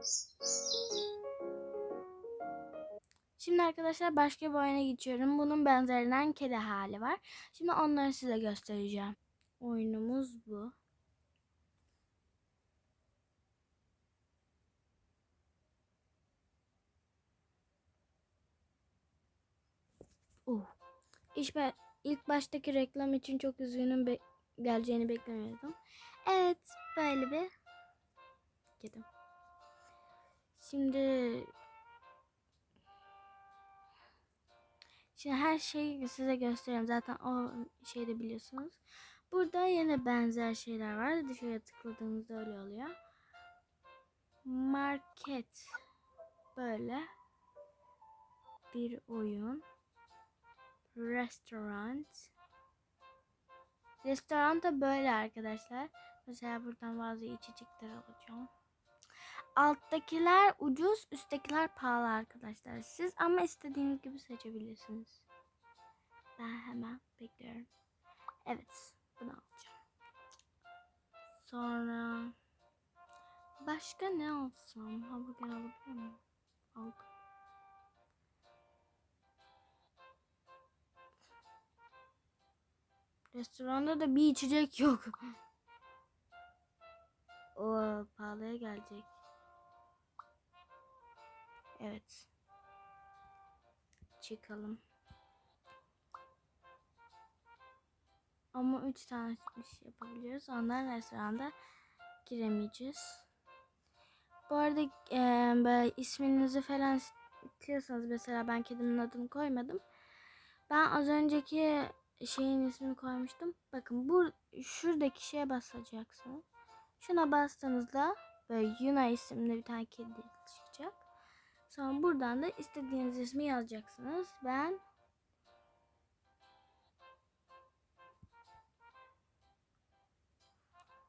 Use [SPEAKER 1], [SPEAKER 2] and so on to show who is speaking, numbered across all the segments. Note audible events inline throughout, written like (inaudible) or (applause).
[SPEAKER 1] Jesus. Şimdi arkadaşlar başka bir oyuna geçiyorum. Bunun benzerinden kedi hali var. Şimdi onları size göstereceğim. Oyunumuz bu. Oh. İş be- ilk baştaki reklam için çok üzgünüm be- geleceğini beklemiyordum. Evet, böyle bir kedim. Şimdi Şimdi her şeyi size göstereyim. Zaten o şeyde biliyorsunuz. Burada yine benzer şeyler var. Dışarıya tıkladığınızda öyle oluyor. Market. Böyle. Bir oyun. Restoran da böyle arkadaşlar. Mesela buradan bazı içecekler alacağım. Alttakiler ucuz, üsttekiler pahalı arkadaşlar. Siz ama istediğiniz gibi seçebilirsiniz. Ben hemen bekliyorum. Evet, bunu alacağım. Sonra başka ne alsam? Hamburger alabilir miyim? Aldım. Restoranda da bir içecek yok. (laughs) O pahalıya gelecek. Evet. Çıkalım. Ama üç tane iş yapabiliyoruz. Ondan restoranda giremeyeceğiz. Bu arada e, böyle isminizi falan istiyorsanız mesela ben kedimin adını koymadım. Ben az önceki şeyin ismini koymuştum. Bakın bu şuradaki şeye basacaksınız. Şuna bastığınızda böyle Yuna isimli bir tane kedi çıkacak. Sonra buradan da istediğiniz ismi yazacaksınız. Ben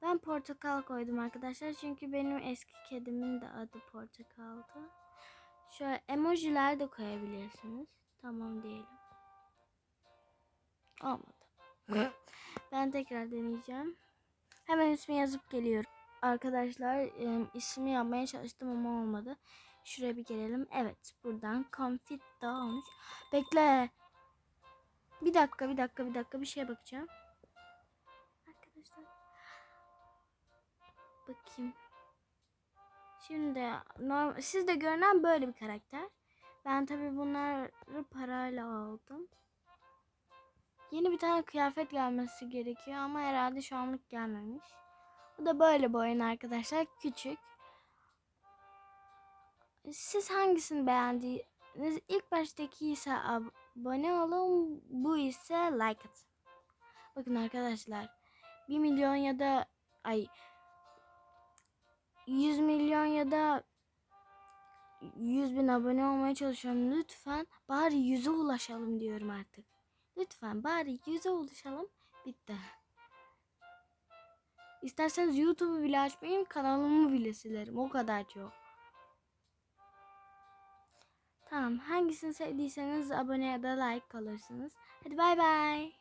[SPEAKER 1] Ben portakal koydum arkadaşlar. Çünkü benim eski kedimin de adı portakaldı. Şöyle emojiler de koyabilirsiniz. Tamam diyelim. Olmadı. (laughs) ben tekrar deneyeceğim. Hemen ismi yazıp geliyorum. Arkadaşlar ismi yapmaya çalıştım ama olmadı. Şuraya bir gelelim. Evet buradan confit da olmuş. Bekle. Bir dakika bir dakika bir dakika bir şeye bakacağım. Arkadaşlar. Bakayım. Şimdi normal, sizde görünen böyle bir karakter. Ben tabi bunları parayla aldım. Yeni bir tane kıyafet gelmesi gerekiyor ama herhalde şu anlık gelmemiş. Bu da böyle bir oyun arkadaşlar. Küçük. Siz hangisini beğendiğiniz? İlk baştaki ise abone olun. Bu ise like atın. Bakın arkadaşlar. 1 milyon ya da ay 100 milyon ya da 100 bin abone olmaya çalışıyorum. Lütfen bari 100'e ulaşalım diyorum artık. Lütfen bari 100'e ulaşalım. Bitti. İsterseniz YouTube'u bile açmayayım, kanalımı bile silerim. O kadar çok. Tamam, hangisini sevdiyseniz abone ya da like kalırsınız. Hadi bay bay.